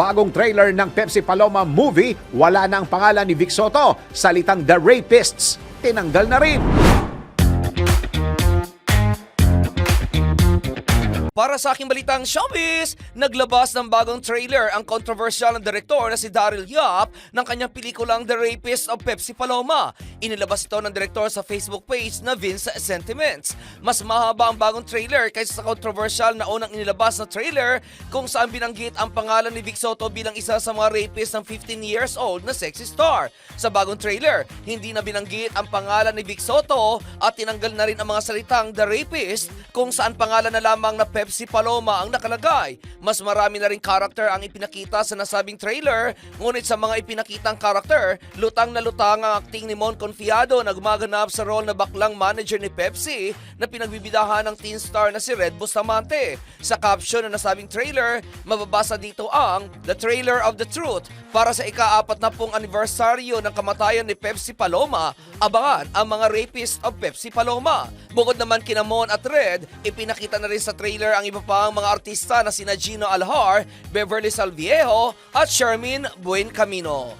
bagong trailer ng Pepsi Paloma movie, wala na ang pangalan ni Vic Soto. Salitang The Rapists, tinanggal na rin. Para sa aking balitang showbiz, naglabas ng bagong trailer ang controversial na direktor na si Daryl Yap ng kanyang pelikulang The Rapist of Pepsi Paloma. Inilabas ito ng direktor sa Facebook page na Vince Sentiments. Mas mahaba ang bagong trailer kaysa sa controversial na unang inilabas na trailer kung saan binanggit ang pangalan ni Vic Soto bilang isa sa mga rapist ng 15 years old na sexy star. Sa bagong trailer, hindi na binanggit ang pangalan ni Vic Soto at tinanggal na rin ang mga salitang The Rapist kung saan pangalan na lamang na Pepsi Paloma ang nakalagay. Mas marami na rin karakter ang ipinakita sa nasabing trailer, ngunit sa mga ipinakitang karakter, lutang na lutang ang acting ni Mon Confiado na gumaganap sa role na baklang manager ni Pepsi na pinagbibidahan ng teen star na si Red Bustamante. Sa caption na nasabing trailer, mababasa dito ang The Trailer of the Truth para sa ika-apat na pong anibersaryo ng kamatayan ni Pepsi Paloma, abangan ang mga rapist of Pepsi Paloma. Bukod naman kina Mon at Red, ipinakita na rin sa trailer ang iba pang mga artista na sina Gino Alhar, Beverly Salviejo at Shermin Buencamino.